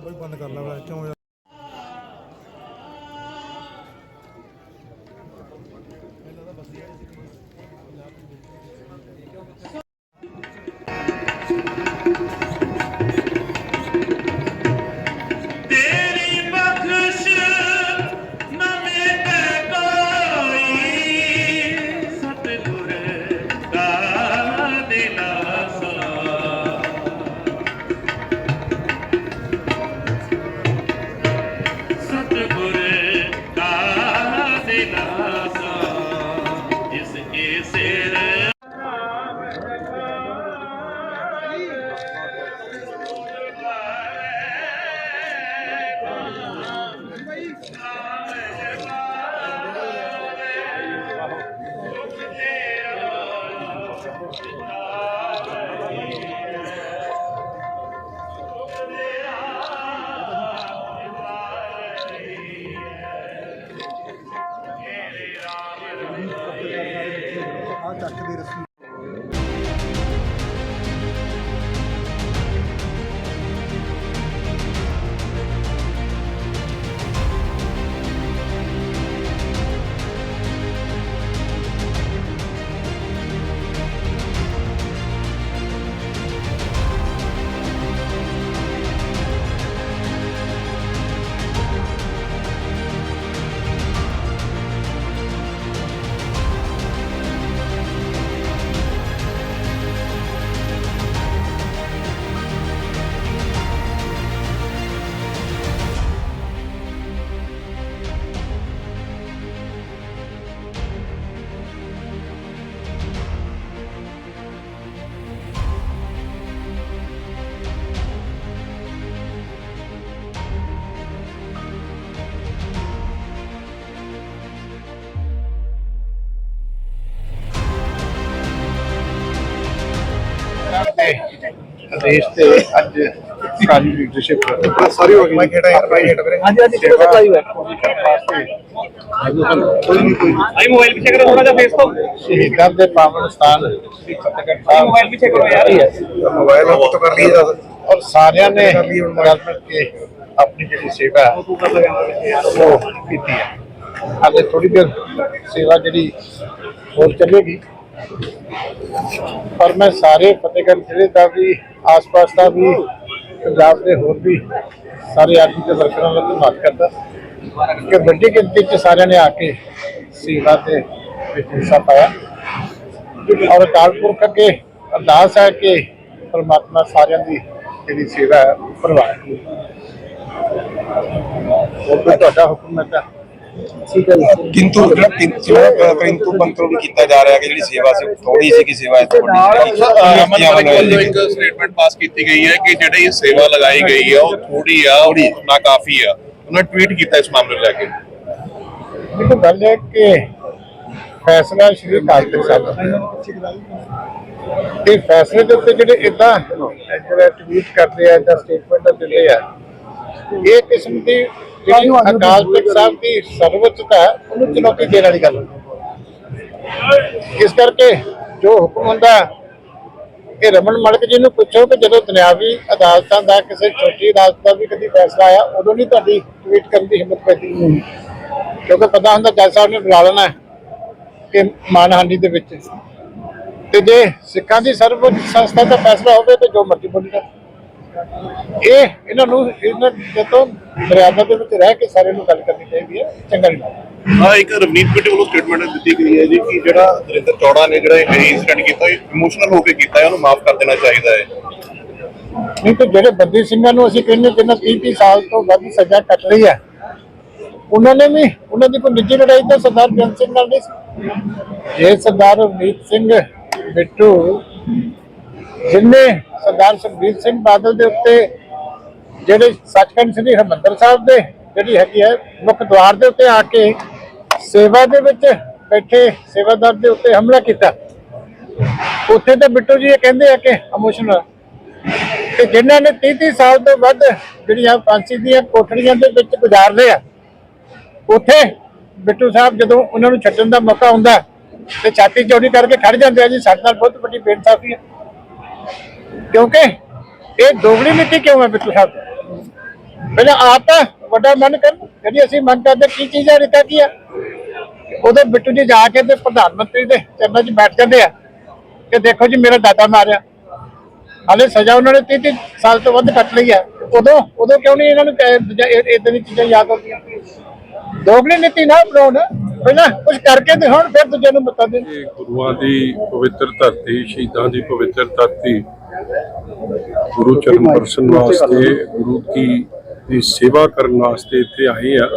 ਬੰਦ ਕਰ ਲਾ ਵਾ ਕਿਉਂ ਯਾਰ? ਦੇਸ਼ ਤੇ ਅੱਜ ਸਾਰੀ ਲੀਡਰਸ਼ਿਪ ਸਾਰੀ ਹੋ ਗਈ। ਮੈਂ ਕਿਹੜਾ ਯਾਰ ਭਾਈ ਹਟ ਵੀਰੇ? ਹਾਂਜੀ ਹਾਂਜੀ ਕਿਹੜਾ ਸਪਲਾਈ ਹੋਇਆ। ਕੋਈ ਨਹੀਂ ਕੋਈ ਆਈ ਮੋਬਾਈਲ ਪਿੱਛੇ ਕਰੋ ਥੋੜਾ ਜਿਹਾ ਫੇਸ ਤੋਂ। ਸ਼ਹੀਦਾਂ ਦੇ ਪਾਵਨ ਸਥਾਨ ਸ੍ਰੀ ਫਤਿਹਗੜ੍ਹ ਸਾਹਿਬ ਮੋਬਾਈਲ ਪਿੱਛੇ ਕਰੋ ਯਾਰ। ਮੋਬਾਈਲ ਨੂੰ ਤਾਂ ਕਰ ਲਈਏ। ਦੱਸ ਔਰ ਸਾਰਿਆਂ ਨੇ ਰਲ ਮਿਲ ਕੇ ਆਪਣੀ ਜਿਹੜੀ ਸੇਵਾ ਹੈ ਉਹ ਕੀਤੀ ਹੈ। ਹਾਲੇ ਥੋੜੀ ਦੇਰ ਸੇਵਾ ਜਿਹੜੀ ਹੋਰ ਚੱਲੇਗੀ। ਪਰ ਮੈਂ ਸਾਰੇ ਫਤਿਹਗੜ੍ਹ ਜ਼ਿਲ੍ਹੇ ਦਾ ਵੀ, ਆਸ-ਪਾਸ ਦਾ ਵੀ, ਪੰਜਾਬ ਦੇ ਹੋਰ ਵੀ ਸਾਰੇ ਆਦਮੀ ਦੇ ਵਰਕਰਾਂ ਦਾ ਧੰਨਵਾਦ ਕਰਦਾ। ਕਿ ਵੱਡੀ ਗਿਣਤੀ 'ਚ ਸਾਰਿਆਂ ਨੇ ਆ ਕੇ ਸੇਵਾ ਤੇ ਵਿੱਚ ਹਿੱਸਾ ਪਾਇਆ। ਔਰ ਅਕਾਲ ਪੁਰਖ ਅੱਗੇ ਅਰਦਾਸ ਹੈ ਕਿ ਪਰਮਾਤਮਾ ਸਾਰਿਆਂ ਦੀ ਜਿਹੜੀ ਸੇਵਾ ਹੈ, ਉਹ ਪ੍ਰਵਾਨ ਉਹ ਕੋਈ ਤੁਹਾਡਾ ਹੁਕਮ ਹੈ ਤਾਂ? ਕਿੰਤੂ ਜਿਹੜਾ ਕਿੰਤੂ ਪੰਤੂ ਵੀ ਕੀਤਾ ਜਾ ਰਿਹਾ ਕਿ ਜਿਹੜੀ ਸੇਵਾ ਸੀ ਥੋੜੀ ਸੀ ਕਿ ਸੇਵਾ ਇਸ ਤੋਂ ਵੱਡੀ ਵੱਲੋਂ ਇੱਕ ਸਟੇਟਮੈਂਟ ਪਾਸ ਕੀਤੀ ਗਈ ਹੈ ਕਿ ਜਿਹੜੀ ਇਹ ਸੇਵਾ ਲਗਾਈ ਗਈ ਹੈ ਉਹ ਥੋੜੀ ਆ ਉਹ ਨਾ ਕਾਫੀ ਆ। ਉਹਨਾਂ ਟਵੀਟ ਕੀਤਾ ਇਸ ਮਾਮਲੇ ਲੈ ਕੇ। ਦੇਖੋ ਗੱਲ ਹੈ ਕਿ ਫੈਸਲਾ ਸ਼੍ਰੀ ਤਖਤ ਸਾਹਿਬ ਦਾ। ਹੈ। ਇਹ ਫੈਸਲੇ ਦੇ ਉੱਤੇ ਜਿਹੜੇ ਇਦਾਂ ਟਵੀਟ ਕਰਦੇ ਆ ਜਾਂ ਸਟੇਟਮੈਂਟ ਦਿੰਦੇ ਆ ਇਹ ਕਿਸਮ ਦੀ ਜਿਹੜੀ ਅਕਾਲ ਤਖਤ ਸਾਹਿਬ ਦੀ ਸਰਵਉੱਚਤਾ ਉਹਨੂੰ ਚੁਣੌਤੀ ਦੇਣ ਵਾਲੀ ਗੱਲ। ਇਸ ਕਰਕੇ ਜੋ ਹੁਕਮ ਹੁੰਦਾ ਇਹ ਰਮਨ ਮਲਕ ਜੀ ਨੂੰ ਪੁੱਛੋ ਕਿ ਜਦੋਂ ਦੁਨਿਆਵੀ ਅਦਾਲਤਾਂ ਦਾ ਕਿਸੇ ਛੋਟੀ ਅਦਾਲਤ ਦਾ ਵੀ ਕਦੀ ਫੈਸਲਾ ਆਇਆ ਉਦੋਂ ਨਹੀਂ ਤੁਹਾਡੀ ਟਵੀਟ ਕਰਨ ਦੀ ਹਿੰਮਤ ਪੈਂਦੀ? ਕਿਉਂਕਿ ਪਤਾ ਹੁੰਦਾ ਜੱਜ ਸਾਹਿਬ ਨੇ ਬੁਲਾ ਲੈਣਾ ਕਿ ਮਾਨਹਾਨੀ ਦੇ ਵਿੱਚ। ਤੇ ਜੇ ਸਿੱਖਾਂ ਦੀ ਸਰਵਉੱਚ ਸੰਸਥਾ ਦਾ ਫੈਸਲਾ ਹੋਵੇ ਤੇ ਜੋ ਮਰਜ਼ੀ ਬੋਲੀ ਜਾ ਇਹ ਇਹਨਾਂ ਨੂੰ ਇਹਨਾਂ ਜਦੋਂ ਮਰਿਆਦਾ ਦੇ ਵਿੱਚ ਰਹਿ ਕੇ ਸਾਰਿਆਂ ਨੂੰ ਗੱਲ ਕਰਨੀ ਚਾਹੀਦੀ ਹੈ ਚੰਗਾ ਨਹੀਂ ਲੱਗਦਾ। ਆ ਇੱਕ ਰਵਨੀਤ ਬਿੱਟੂ ਵੱਲੋਂ ਸਟੇਟਮੈਂਟ ਦਿੱਤੀ ਗਈ ਹੈ ਜੀ ਕਿ ਜਿਹੜਾ ਨਰਿੰਦਰ ਚੌੜਾ ਨੇ ਜਿਹੜਾ ਇਹ ਇਨਸੀਡੈਂਟ ਕੀਤਾ ਇਮੋਸ਼ਨਲ ਹੋ ਕੇ ਕੀਤਾ ਹੈ ਉਹਨੂੰ ਮਾਫ ਕਰ ਦੇਣਾ ਚਾਹੀਦਾ ਹੈ। ਨਹੀਂ ਤੇ ਜਿਹੜੇ ਬੰਦੀ ਸਿੰਘਾਂ ਨੂੰ ਅਸੀਂ ਕਹਿੰਦੇ ਜਿਹਨਾਂ 30 30 ਸਾਲ ਤੋਂ ਵੱਧ ਸਜ਼ਾ ਕੱਟ ਲਈ ਹੈ ਉਹਨਾਂ ਨੇ ਵੀ ਉਹਨਾਂ ਦੀ ਕੋਈ ਨਿੱਜੀ ਲੜਾਈ ਤਾਂ ਸਰਦਾਰ ਬੇਅੰਤ ਸਿੰਘ ਨਾਲ ਨਹੀਂ ਸੀ। ਇਹ ਸਰਦਾਰ ਰਵਨੀਤ ਸਿੰਘ ਬਿੱਟੂ ਜਿਨਨੇ ਸਰਦਾਰ ਸੁਖਬੀਰ ਸਿੰਘ ਬਾਦਲ ਦੇ ਉੱਤੇ, ਜਿਹੜੇ ਸੱਚਖੰਡ ਸ੍ਰੀ ਹਰਿਮੰਦਰ ਸਾਹਿਬ ਦੇ, ਜਿਹੜੀ ਹੈਗੀ ਹੈ ਮੁੱਖ ਦੁਆਰ ਦੇ ਉੱਤੇ ਆ ਕੇ ਸੇਵਾ ਦੇ ਵਿੱਚ ਬੈਠੇ ਸੇਵਾਦਾਰ ਦੇ ਉੱਤੇ ਹਮਲਾ ਕੀਤਾ। ਉੱਥੇ ਤੇ ਬਿੱਟੂ ਜੀ ਇਹ ਕਹਿੰਦੇ ਆ ਕਿ ਇਮੋਸ਼ਨਲ ਤੇ ਜਿਨ੍ਹਾਂ ਨੇ 30 30 ਸਾਲ ਤੋਂ ਵੱਧ ਜਿਹੜੀਆਂ ਫਾਂਸੀ ਦੀਆਂ ਕੋਠੜੀਆਂ ਦੇ ਵਿੱਚ ਗੁਜ਼ਾਰਦੇ ਆ, ਉੱਥੇ ਬਿੱਟੂ ਸਾਹਿਬ ਜਦੋਂ ਉਹਨਾਂ ਨੂੰ ਛੱਡਣ ਦਾ ਮੌਕਾ ਹੁੰਦਾ, ਤੇ ਛਾਤੀ ਚੌੜੀ ਕਰਕੇ ਖੜ ਜਾਂਦੇ ਆ ਜੀ, ਸਾਡੇ ਨਾਲ ਬਹੁਤ ਵੱਡੀ ਬੇਇਨਸਾਫੀ ਹੈ। ਕਿਉਂਕਿ ਇਹ ਦੋਗਲੀ ਨੀਤੀ ਕਿਉਂ ਹੈ ਬਿੱਟੂ ਸਾਹਿਬ? ਪਹਿਲਾਂ ਆਪ ਤਾਂ ਵੱਡਾ ਮਨ ਕਰ, ਜਿਹੜੀ ਅਸੀਂ ਮੰਗ ਕਰਦੇ ਕੀ ਚੀਜ਼ ਹੈ ਰਿਕਾ ਕੀ ਆ ਉਦੋਂ ਬਿੱਟੂ ਜੀ ਜਾ ਕੇ ਤੇ ਪ੍ਰਧਾਨ ਮੰਤਰੀ ਦੇ ਚਰਨਾਂ 'ਚ ਬੈਠ ਜਾਂਦੇ ਆ ਕਿ ਦੇਖੋ ਜੀ ਮੇਰਾ ਦਾਦਾ ਮਾਰਿਆ। ਹਾਲੇ ਸਜ਼ਾ ਉਹਨਾਂ ਨੇ 30 ਸਾਲ ਤੋਂ ਵੱਧ ਕੱਟ ਲਈ ਹੈ। ਉਦੋਂ ਉਦੋਂ ਕਿਉਂ ਨਹੀਂ ਇਹਨਾਂ ਨੂੰ ਇਦਾਂ ਦੀ ਚੀਜ਼ਾਂ ਯਾਦ ਆਉਂਦੀਆਂ? ਦੋਗਲੀ ਨੀਤੀ ਨਾ ਬਣਾਉਣ, ਪਹਿਲਾਂ ਕੁਝ ਕਰਕੇ ਦਿਖਾਉਣ, ਫਿਰ ਦੂਜੇ ਨੂੰ ਮਤਾ ਦੇਣ। ਗੁਰੂਆਂ ਦੀ ਪਵਿੱਤਰ ਧਰਤੀ, ਸ਼ਹੀਦਾਂ ਦੀ ਪਵਿੱਤਰ ਧਰਤੀ ਗੁਰੂ ਚਰਨ ਦਰਸ਼ਨ ਵਾਸਤੇ ਗੁਰੂ ਕੀ ਦੀ ਸੇਵਾ ਕਰਨ ਵਾਸਤੇ ਇੱਥੇ ਆਏ ਆ।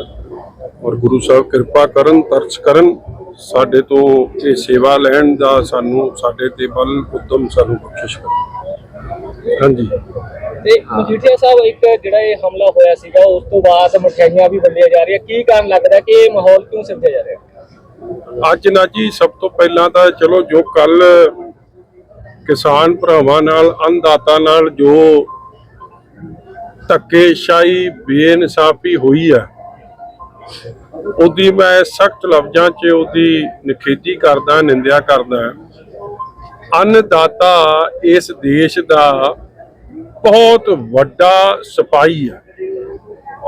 ਔਰ ਗੁਰੂ ਸਾਹਿਬ ਕਿਰਪਾ ਕਰਨ ਤਰਸ ਕਰਨ ਸਾਡੇ ਤੋਂ ਇਹ ਸੇਵਾ ਲੈਣ ਦਾ ਸਾਨੂੰ ਸਾਡੇ ਤੇ ਬਲ ਉਦਮ ਸਾਨੂੰ ਬਖਸ਼ਿਸ਼ ਕਰਨ। ਹਾਂਜੀ। ਤੇ ਮਜੀਠੀਆ ਸਾਹਿਬ ਇੱਕ ਜਿਹੜਾ ਇਹ ਹਮਲਾ ਹੋਇਆ ਸੀਗਾ ਉਸ ਤੋਂ ਬਾਅਦ ਮਠਿਆਈਆਂ ਵੀ ਵੰਡੀਆਂ ਜਾ ਰਹੀਆਂ। ਕੀ ਕਾਰਨ ਲੱਗਦਾ ਕਿ ਇਹ ਮਾਹੌਲ ਕਿਉਂ ਸਿਰਜਿਆ ਜਾ ਰਿਹਾ? ਅੱਜ ਨਾ ਜੀ ਸਭ ਤੋਂ ਪਹਿਲਾਂ ਤਾਂ ਚਲੋ ਜੋ ਕੱਲ ਕਿਸਾਨ ਭਰਾਵਾਂ ਨਾਲ, ਅੰਨਦਾਤਾ ਨਾਲ ਜੋ ਧੱਕੇਸ਼ਾਹੀ ਬੇਇਨਸਾਫੀ ਹੋਈ ਹੈ ਉਹਦੀ ਮੈਂ ਸਖਤ ਲਫ਼ਜ਼ਾਂ 'ਚ ਉਹਦੀ ਨਿਖੇਧੀ ਕਰਦਾ, ਨਿੰਦਿਆ ਕਰਦਾ ਅੰਨਦਾਤਾ ਇਸ ਦੇਸ਼ ਦਾ ਬਹੁਤ ਵੱਡਾ ਸਿਪਾਹੀ ਹੈ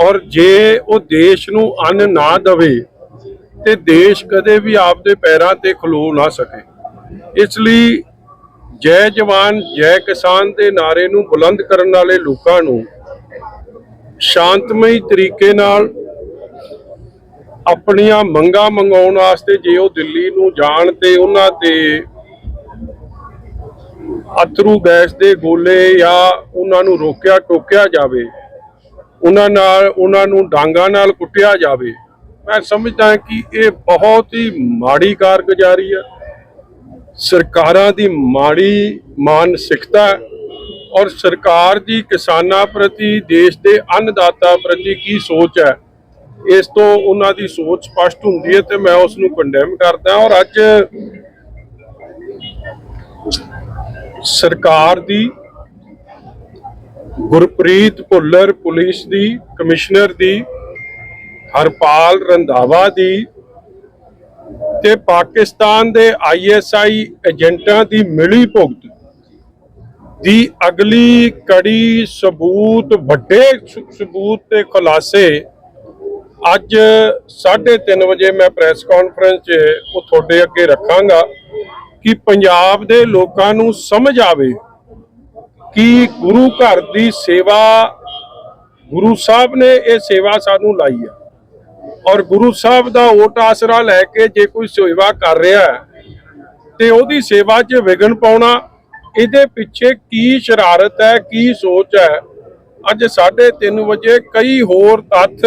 ਔਰ ਜੇ ਉਹ ਦੇਸ਼ ਨੂੰ ਅੰਨ ਨਾ ਦਵੇ ਤੇ ਦੇਸ਼ ਕਦੇ ਵੀ ਆਪਦੇ ਪੈਰਾਂ ਤੇ ਖਲੋ ਨਾ ਸਕੇ। ਇਸ ਲਈ ਜੈ ਜਵਾਨ, ਜੈ ਕਿਸਾਨ ਦੇ ਨਾਰੇ ਨੂੰ ਬੁਲੰਦ ਕਰਨ ਵਾਲੇ ਲੋਕਾਂ ਨੂੰ ਸ਼ਾਂਤਮਈ ਤਰੀਕੇ ਨਾਲ ਆਪਣੀਆਂ ਮੰਗਾਂ ਮੰਗਾਉਣ ਵਾਸਤੇ ਜੇ ਉਹ ਦਿੱਲੀ ਨੂੰ ਜਾਣ ਤੇ ਉਹਨਾਂ ਤੇ ਅਥਰੂ ਗੈਸ ਦੇ ਗੋਲੇ ਜਾਂ ਉਹਨਾਂ ਨੂੰ ਰੋਕਿਆ ਟੋਕਿਆ ਜਾਵੇ, ਉਹਨਾਂ ਨਾਲ, ਉਹਨਾਂ ਨੂੰ ਡਾਂਗਾ ਨਾਲ ਕੁੱਟਿਆ ਜਾਵੇ, ਮੈਂ ਸਮਝਦਾ ਕਿ ਇਹ ਬਹੁਤ ਹੀ ਮਾੜੀ ਕਾਰਗੁਜ਼ਾਰੀ ਹੈ ਸਰਕਾਰਾਂ ਦੀ ਮਾੜੀ ਮਾਨਸਿਕਤਾ ਹੈ ਔਰ ਸਰਕਾਰ ਦੀ ਕਿਸਾਨਾਂ ਪ੍ਰਤੀ, ਦੇਸ਼ ਦੇ ਅੰਨਦਾਤਾ ਪ੍ਰਤੀ ਕੀ ਸੋਚ ਹੈ? ਇਸ ਤੋਂ ਉਹਨਾਂ ਦੀ ਸੋਚ ਸਪਸ਼ਟ ਹੁੰਦੀ ਹੈ ਤੇ ਮੈਂ ਉਸ ਨੂੰ ਕੰਡੈਮ ਕਰਦਾ ਔਰ ਅੱਜ ਸਰਕਾਰ ਦੀ, ਗੁਰਪ੍ਰੀਤ ਭੁੱਲਰ ਪੁਲਿਸ ਦੀ, ਕਮਿਸ਼ਨਰ ਦੀ, ਹਰਪਾਲ ਰੰਧਾਵਾ ਦੀ ਤੇ ਪਾਕਿਸਤਾਨ ਦੇ ਆਈਐਸਆਈ ਏਜੰਟਾਂ ਦੀ ਮਿਲੀ ਭੁਗਤ ਦੀ ਅਗਲੀ ਕੜੀ ਸਬੂਤ, ਵੱਡੇ ਸਬੂਤ ਤੇ ਖੁਲਾਸੇ ਅੱਜ 3:30 ਵਜੇ ਮੈਂ ਪ੍ਰੈਸ ਕਾਨਫਰੰਸ 'ਚ ਉਹ ਤੁਹਾਡੇ ਅੱਗੇ ਰੱਖਾਂਗਾ ਕਿ ਪੰਜਾਬ ਦੇ ਲੋਕਾਂ ਨੂੰ ਸਮਝ ਆਵੇ ਕਿ ਗੁਰੂ ਘਰ ਦੀ ਸੇਵਾ, ਗੁਰੂ ਸਾਹਿਬ ਨੇ ਇਹ ਸੇਵਾ ਸਾਨੂੰ ਲਾਈ ਹੈ ਔਰ ਗੁਰੂ ਸਾਹਿਬ ਦਾ ਓਟ ਆਸਰਾ ਲੈ ਕੇ ਜੇ ਕੋਈ ਸੇਵਾ ਕਰ ਰਿਹਾ ਹੈ, ਤੇ ਉਹਦੀ ਸੇਵਾ 'ਚ ਵਿਗਨ ਪਾਉਣਾ, ਇਹਦੇ ਪਿੱਛੇ ਕੀ ਸ਼ਰਾਰਤ ਹੈ, ਕੀ ਸੋਚ ਹੈ? ਅੱਜ 3:30 ਵਜੇ ਕਈ ਹੋਰ ਤੱਥ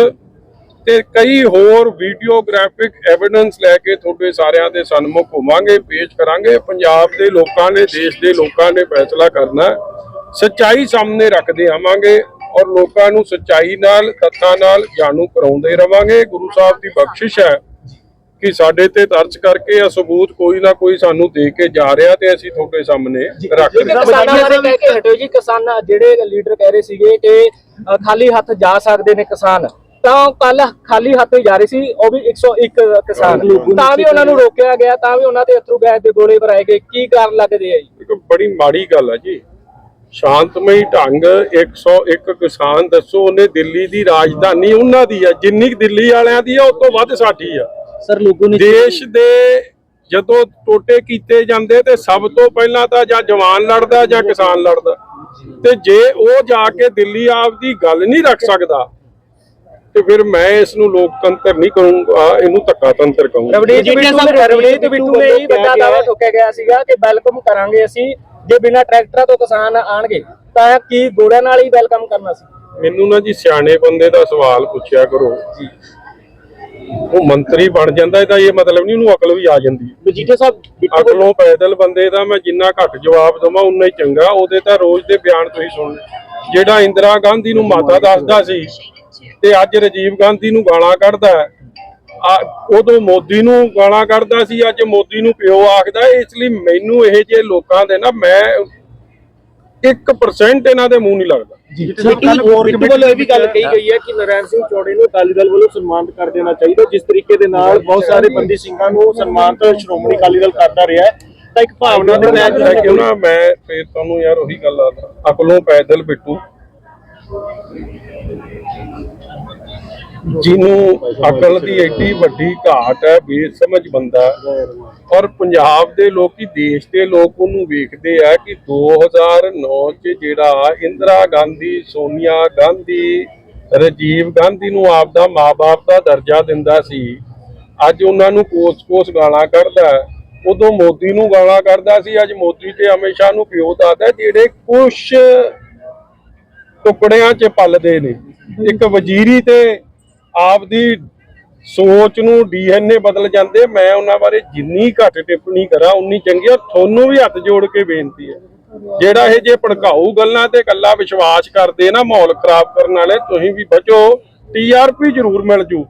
ਤੇ ਕਈ ਹੋਰ ਵੀਡੀਓਗ੍ਰਾਫਿਕ ਐਵੀਡੈਂਸ ਲੈ ਕੇ ਤੁਹਾਡੇ ਸਾਰਿਆਂ ਦੇ ਸਨਮੁਖ ਹੋਵਾਂਗੇ, ਪੇਸ਼ ਕਰਾਂਗੇ। ਪੰਜਾਬ ਦੇ ਲੋਕਾਂ ਨੇ, ਦੇਸ਼ ਦੇ ਲੋਕਾਂ ਨੇ ਫੈਸਲਾ ਕਰਨਾ ਸੱਚਾਈ ਸਾਹਮਣੇ ਰੱਖਦੇ ਆਵਾਂਗੇ। ਔਰ ਲੋਕਾਂ ਨੂੰ ਸੱਚਾਈ ਨਾਲ ਤੱਥਾਂ ਨਾਲ ਜਾਣੂ ਕਰਾਉਂਦੇ ਰਵਾਂਗੇ। ਗੁਰੂ ਸਾਹਿਬ ਦੀ ਬਖਸ਼ਿਸ਼ ਹੈ ਕਿ ਸਾਡੇ ਤੇ ਤਰਸ ਕਰਕੇ ਇਹ ਸਬੂਤ ਕੋਈ ਨਾ ਕੋਈ ਸਾਨੂੰ ਦੇ ਕੇ ਜਾ ਰਿਹਾ ਤੇ ਅਸੀਂ ਤੁਹਾਡੇ ਸਾਹਮਣੇ ਰੱਖ ਰਹੇ ਹੈ। ਕਿਸਾਨਾਂ ਬਾਰੇ ਕਹਿ ਕੇ ਹਟੋ ਜੀ ਕਿਸਾਨ ਜਿਹੜੇ ਲੀਡਰ ਕਹਿ ਰਹੇ ਸੀਗੇ ਕਿ ਖਾਲੀ ਹੱਥ ਜਾ ਸਕਦੇ ਨੇ ਕਿਸਾਨ ਤਾਂ ਕੱਲ ਖਾਲੀ ਹੱਥ ਜਾ ਰਹੇ ਸੀ ਉਹ ਵੀ 101 ਕਿਸਾਨ। ਤਾਂ ਵੀ ਉਹਨਾਂ ਨੂੰ ਰੋਕਿਆ ਗਿਆ ਤਾਂ ਵੀ ਉਹਨਾਂ ਦੇ ਅਥਰੂ ਗੈਸ ਦੇ ਗੋਲੇ ਭਰਾਏ ਗਏ। ਕੀ ਕਾਰਨ ਲੱਗਦੇ ਆ ਜੀ? ਬੜੀ ਮਾੜੀ ਗੱਲ ਹੈ ਜੀ। ਸ਼ਾਂਤਮਈ ਢੰਗ 101 ਕਿਸਾਨ ਦੱਸੋ ਉਹਨੇ ਦਿੱਲੀ ਦੀ ਰਾਜਧਾਨੀ ਉਹਨਾਂ ਦੀ ਆ ਜਿੰਨੀ ਦਿੱਲੀ ਵਾਲਿਆਂ ਦੀ ਆ ਉਸ ਤੋਂ ਵੱਧ ਸਾਡੀ ਆ। ਸਰ ਲੋਗੋ ਦੇਸ਼ ਦੇ ਜਦੋਂ ਟੋਟੇ ਕੀਤੇ ਜਾਂਦੇ ਤੇ ਸਭ ਤੋਂ ਪਹਿਲਾਂ ਤਾਂ ਜਾਂ ਜਵਾਨ ਲੜਦਾ ਜਾਂ ਕਿਸਾਨ ਲੜਦਾ। ਤੇ ਜੇ ਉਹ ਜਾ ਕੇ ਦਿੱਲੀ ਆਪਦੀ ਗੱਲ ਨਹੀਂ ਰੱਖ ਸਕਦਾ ਤੇ ਫਿਰ ਮੈਂ ਇਸ ਨੂੰ ਲੋਕਤੰਤਰ ਨਹੀਂ ਕਹੂੰਗਾ ਇਹਨੂੰ ਧੱਕਾ ਤੰਤਰ ਕਹੂੰਗਾ ਰਵਨੀਤ ਬਿੱਟੂ ਨੇ ਹੀ ਵੱਡਾ ਦਾਅਵਾ ਠੋਕਿਆ ਗਿਆ ਸੀਗਾ ਕਿ ਵੈਲਕਮ ਕਰਾਂਗੇ ਅਸੀਂ। ਜੇ ਬਿਨਾਂ ਟਰੈਕਟਰਾਂ ਤੋਂ ਕਿਸਾਨ ਆਣਗੇ ਤਾਂ ਕੀ ਗੋੜਿਆਂ ਨਾਲ ਹੀ ਵੈਲਕਮ ਕਰਨਾ ਸੀ? ਮੈਨੂੰ ਨਾ ਜੀ ਸਿਆਣੇ ਬੰਦੇ ਦਾ ਸਵਾਲ ਪੁੱਛਿਆ ਕਰੋ। ਉਹ ਮੰਤਰੀ ਬਣ ਜਾਂਦਾ ਇਹਦਾ ਇਹ ਮਤਲਬ ਨਹੀਂ ਉਹਨੂੰ ਅਕਲ ਵੀ ਆ ਜਾਂਦੀ। ਮਜੀਠੇ ਸਾਹਿਬ ਅਕਲੋਂ ਪੈਦਲ ਬੰਦੇ ਦਾ ਮੈਂ ਜਿੰਨਾ ਘੱਟ ਜਵਾਬ ਦਵਾਂ ਉਨਾ ਹੀ ਚੰਗਾ। ਉਹਦੇ ਤਾਂ ਰੋਜ਼ ਦੇ ਬਿਆਨ ਤੁਸੀਂ ਸੁਣ। ਜਿਹੜਾ ਇੰਦਰਾ ਗਾਂਧੀ ਨੂੰ ਮਾਤਾ ਦੱਸਦਾ ਸੀ ਤੇ ਅੱਜ ਰਾਜੀਵ ਗਾਂਧੀ ਨੂੰ ਗਾਲਾਂ ਕੱਢਦਾ ਉਦੋਂ ਮੋਦੀ ਨੂੰ ਗਾਲਾਂ ਕੱਢਦਾ ਸੀ ਅੱਜ ਮੋਦੀ ਨੂੰ ਪਿਓ ਆਖਦਾ। ਇਸ ਲਈ ਮੈਨੂੰ ਇਹ ਜੇ ਲੋਕਾਂ ਦੇ ਨਾ ਮੈਂ 1% ਇਹਨਾਂ ਦੇ ਮੂੰਹ ਨਹੀਂ ਲੱਗਦਾ। ਬਿੱਟੂ ਵੱਲੋਂ ਇਹ ਵੀ ਗੱਲ ਕਹੀ ਗਈ ਹੈ ਕਿ ਨਰੈਣ ਸਿੰਘ ਚੌੜੇ ਨੂੰ ਅਕਾਲੀ ਦਲ ਵੱਲੋਂ ਸਨਮਾਨਿਤ ਕਰ ਦੇਣਾ ਚਾਹੀਦਾ ਜਿਸ ਤਰੀਕੇ ਦੇ ਨਾਲ ਬਹੁਤ ਸਾਰੇ ਬੰਦੀ ਸਿੰਘਾਂ ਨੂੰ ਸਨਮਾਨਿਤ ਸ਼੍ਰੋਮਣੀ ਅਕਾਲੀ ਦਲ ਕਰਦਾ ਰਿਹਾ ਹੈ। ਤਾਂ ਇੱਕ ਭਾਵਨਾ ਦੇ ਮੈਂ ਤਹਿਤ ਕਿਉਂ ਨਾ ਮੈਂ ਫੇਰ ਤੁਹਾਨੂੰ ਯਾਰ ਉਹੀ ਗੱਲ ਆਦਾ ਅਕਲੋਂ ਪੈਦਲ ਬਿੱਟੂ। ਜਿਹਨੂੰ ਅਕਲ ਦੀ ਐਡੀ ਵੱਡੀ ਘਾਟ ਹੈ, ਬੇਸਮਝ ਬੰਦਾ ਔਰ ਪੰਜਾਬ ਦੇ ਲੋਕੀ ਦੇਸ਼ ਦੇ ਲੋਕ ਉਹਨੂੰ ਵੇਖਦੇ ਆ ਕਿ 2009 ਚ ਜਿਹੜਾ ਇੰਦਰਾ ਗਾਂਧੀ, ਸੋਨੀਆ ਗਾਂਧੀ, ਰਾਜੀਵ ਗਾਂਧੀ ਨੂੰ ਆਪਦਾ ਮਾਪੇ ਦਾ ਦਰਜਾ ਦਿੰਦਾ ਸੀ, ਅੱਜ ਉਹਨਾਂ ਨੂੰ ਕੋਸ-ਕੋਸ ਗਾਲਾਂ ਕੱਢਦਾ ਉਦੋਂ ਮੋਦੀ ਨੂੰ ਗਾਲਾਂ ਕੱਢਦਾ ਸੀ, ਅੱਜ ਮੋਦੀ ਤੇ ਅਮਿਤ ਨੂੰ ਪਿਓ ਦੱਸਦਾ ਜਿਹੜੇ ਕੁਛ ਟੁਕੜਿਆਂ 'ਚ ਪਲਦੇ ਨੇ। ਇੱਕ ਵਜ਼ੀਰੀ ਤੇ ਆਪਦੀ ਸੋਚ ਨੂੰ ਡੀਐਨਏ ਬਦਲ ਜਾਂਦੇ, ਮੈਂ ਉਹਨਾਂ ਬਾਰੇ ਜਿੰਨੀ ਘੱਟ ਟਿੱਪਣੀ ਕਰਾਂ, ਉਨੀ ਚੰਗੀ ਆ। ਤੁਹਾਨੂੰ ਵੀ ਹੱਥ ਜੋੜ ਕੇ ਬੇਨਤੀ ਹੈ। ਜਿਹੜਾ ਇਹ ਜੇ ਭੜਕਾਊ ਗੱਲਾਂ ਤੇ ਕੱਲਾ ਵਿਸ਼ਵਾਸ ਕਰਦੇ ਨਾ, ਮਾਹੌਲ ਖਰਾਬ ਕਰਨ ਵਾਲੇ, ਤੁਸੀਂ ਵੀ ਬਚੋ। ਟੀਆਰਪੀ ਜ਼ਰੂਰ ਮਿਲ ਜੂ।